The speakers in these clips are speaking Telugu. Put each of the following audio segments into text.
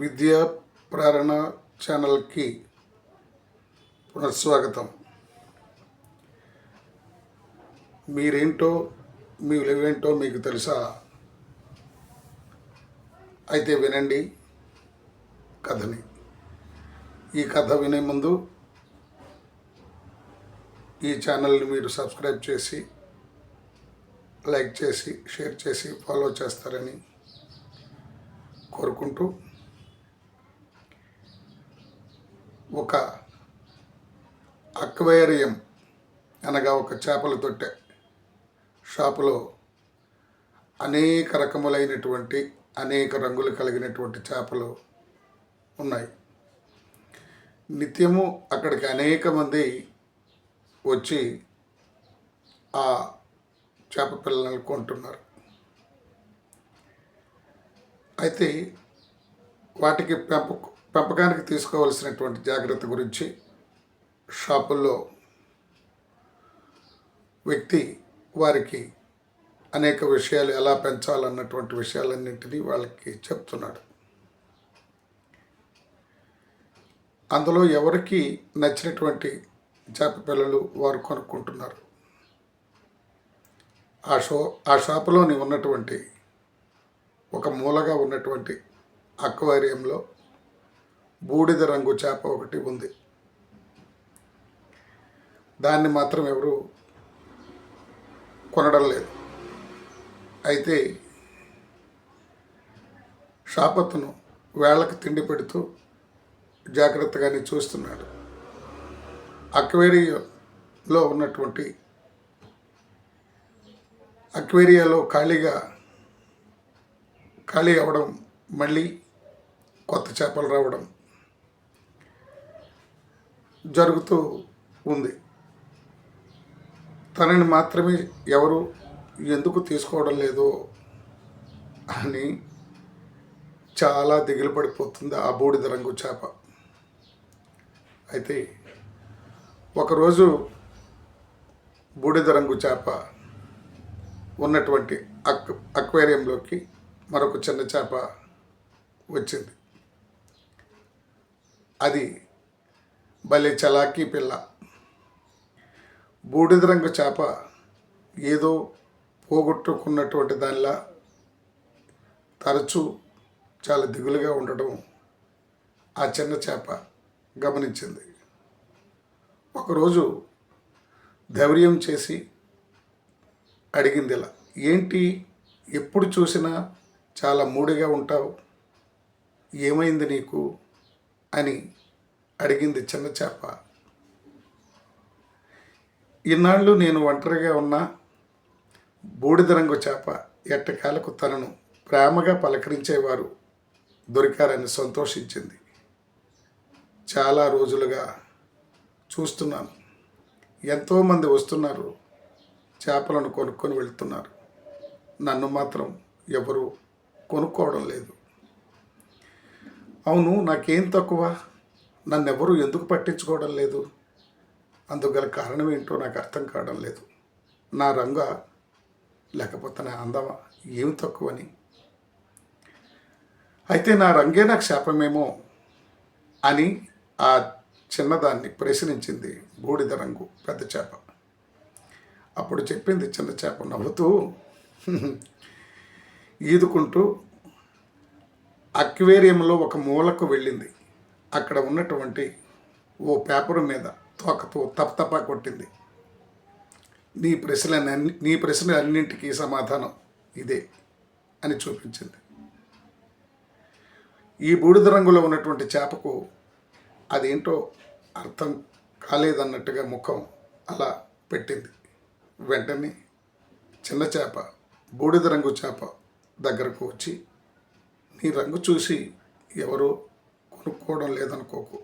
విద్యా ప్రేరణ ఛానల్కి పునఃస్వాగతం మీరేంటో మీ విలువేంటో మీకు తెలుసా? అయితే వినండి కథని. ఈ కథ వినే ముందు ఈ ఛానల్ని మీరు సబ్స్క్రైబ్ చేసి లైక్ చేసి షేర్ చేసి ఫాలో చేస్తారని కోరుకుంటూ ఒక అక్వేరియం అనగా ఒక చేపల తొట్టె. షాపులో అనేక రకములైనటువంటి అనేక రంగులు కలిగినటువంటి చేపలు ఉన్నాయి. నిత్యము అక్కడికి అనేక మంది వచ్చి ఆ చేప పిల్లలను కొంటున్నారు. అయితే వాటికి పెంపకం పెంపకానికి తీసుకోవాల్సినటువంటి జాగ్రత్త గురించి షాపుల్లో వ్యక్తి వారికి అనేక విషయాలు ఎలా పెంచాలన్నటువంటి విషయాలన్నింటినీ వాళ్ళకి చెప్తున్నాడు. అందులో ఎవరికి నచ్చినటువంటి చేప పిల్లలు వారు కొనుక్కుంటున్నారు? ఆ షో ఆ షాపులోని ఉన్నటువంటి ఒక మూలగా ఉన్నటువంటి అక్వేరియంలో బూడిద రంగు చేప ఒకటి ఉంది. దాన్ని మాత్రం ఎవరు కొనడం లేదు. అయితే షాపత్తును వేళ్ళకి తిండి పెడుతూ జాగ్రత్తగానే చూస్తున్నాడు. అక్వేరియాలో ఉన్నటువంటి అక్వేరియాలో ఖాళీగా ఖాళీ అవ్వడం మళ్ళీ కొత్త చేపలు రావడం జరుగుతూ ఉంది. తనని మాత్రమే ఎవరు ఎందుకు తీసుకోవడం లేదో అని చాలా దిగులు పడిపోతుంది ఆ బూడిద రంగు చేప. అయితే ఒకరోజు బూడిద రంగు చేప ఉన్నటువంటి అక్ అక్వేరియంలోకి మరొక చిన్న చేప వచ్చింది. అది భలే చలాకీ పిల్ల. బూడిద రంగు చేప ఏదో పోగొట్టుకున్నటువంటి దానిలా తరచూ చాలా దిగులుగా ఉండడం ఆ చిన్న చేప గమనించింది. ఒకరోజు ధైర్యం చేసి అడిగింది ఇలా ఏంటి? ఎప్పుడు చూసినా చాలా మూడిగా ఉంటావు. ఏమైంది నీకు? అని అడిగింది చిన్న చేప. ఇన్నాళ్ళు నేను ఒంటరిగా ఉన్న బూడిద రంగు చేప ఎట్టకాలకు తనను ప్రేమగా పలకరించేవారు దొరికారని సంతోషించింది. చాలా రోజులుగా చూస్తున్నాను. ఎంతోమంది వస్తున్నారు చేపలను కొనుక్కొని వెళ్తున్నారు. నన్ను మాత్రం ఎవరు కొనుక్కోవడం లేదు. అవును నాకేం తక్కువ? నన్ను ఎవరు ఎందుకు పట్టించుకోవడం లేదు? అందుగల కారణం ఏంటో నాకు అర్థం కావడం లేదు. నా రంగ లేకపోతే నా అందమా ఏం తక్కువని. అయితే నా రంగే నాకు శాపమేమో అని ఆ చిన్నదాన్ని ప్రశ్నించింది బూడిద రంగు పెద్ద చేప. అప్పుడు చెప్పింది చిన్న చేప నవ్వుతూ ఈదుకుంటూ అక్వేరియంలో ఒక మూలకు వెళ్ళింది. అక్కడ ఉన్నటువంటి ఓ పేపర్ మీద తోకతో తపతపా కొట్టింది. నీ ప్రశ్నలన్నీ నీ ప్రశ్నలన్నింటికీ సమాధానం ఇదే అని చూపించింది. ఈ బూడిద రంగులో ఉన్నటువంటి చేపకు అదేంటో అర్థం కాలేదన్నట్టుగా ముఖం అలా పెట్టింది. వెంటనే చిన్న చేప బూడిద రంగు చేప దగ్గరకు వచ్చి నీ రంగు చూసి ఎవరో కొనుక్కోవడం లేదనుకోకు.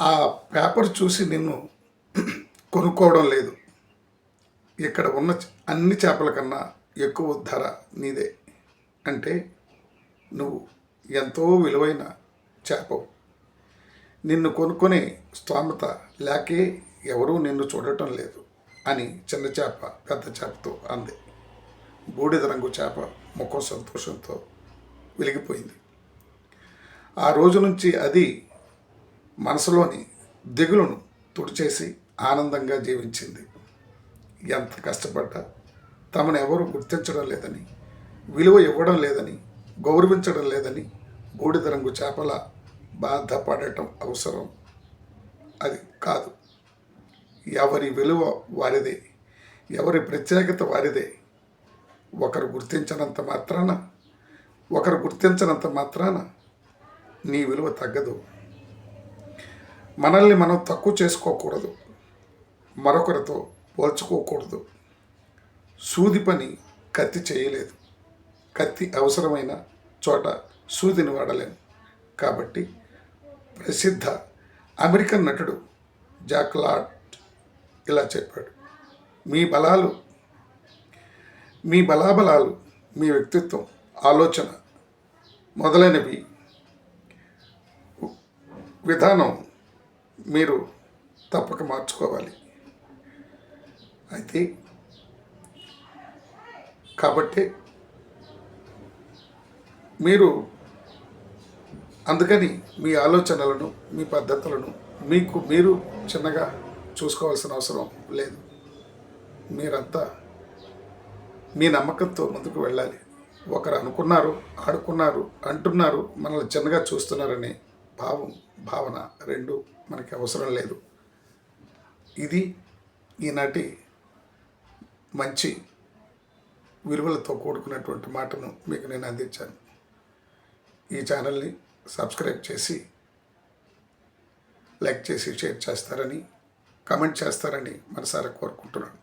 ఆ పేపర్ చూసి నిన్ను కొనుక్కోవడం లేదు. ఇక్కడ ఉన్న అన్ని చేపల కన్నా ఎక్కువ ధర నీదే. అంటే నువ్వు ఎంతో విలువైన చేపవు. నిన్ను కొనుక్కునే స్తోమత లేకే ఎవరూ నిన్ను చూడటం లేదు అని చిన్న చేప పెద్ద చేపతో అంది. బూడిద రంగు చేప ముఖం సంతోషంతో వెలిగిపోయింది. ఆ రోజు నుంచి అది మనసులోని దిగులును తుడిచేసి ఆనందంగా జీవించింది. ఎంత కష్టపడ్డా తమను ఎవరు గుర్తించడం లేదని విలువ ఇవ్వడం లేదని గౌరవించడం లేదని బూడిద రంగు చేపల బాధపడటం అవసరం. అది కాదు. ఎవరి విలువ వారిదే ఎవరి ప్రత్యేకత వారిదే. ఒకరు గుర్తించినంత మాత్రాన ఒకరు గుర్తించినంత మాత్రాన నీ విలువ తగ్గదు. మనల్ని మనం తక్కువ చేసుకోకూడదు. మరొకరితో పోల్చుకోకూడదు. సూది పని కత్తి చేయలేదు. కత్తి అవసరమైన చోట సూదిని వాడలేము కాబట్టి ప్రసిద్ధ అమెరికన్ నటుడు జాక్లాట్ ఇలా చెప్పాడు. మీ బలాలు మీ బలాబలాలు మీ వ్యక్తిత్వం ఆలోచన మొదలైనవి విధానం మీరు తప్పక మార్చుకోవాలి. అయితే కాబట్టి మీరు అందుకని మీ ఆలోచనలను మీ పద్ధతులను మీకు మీరు చిన్నగా చూసుకోవాల్సిన అవసరం లేదు. మీరంతా మీ నమ్మకంతో ముందుకు వెళ్ళాలి. ఒకరు అనుకున్నారు ఆడుకున్నారు అంటున్నారు మనల్ని చిన్నగా చూస్తున్నారని భావం భావన రెండు మనకి అవసరం లేదు. ఇది ఈనాటి మంచి విలువలతో కూడుకున్నటువంటి మాటను మీకు నేను అందించాను. ఈ ఛానల్ని సబ్స్క్రైబ్ చేసి లైక్ చేసి షేర్ చేస్తారని కమెంట్ చేస్తారని మనసారా కోరుకుంటున్నాను.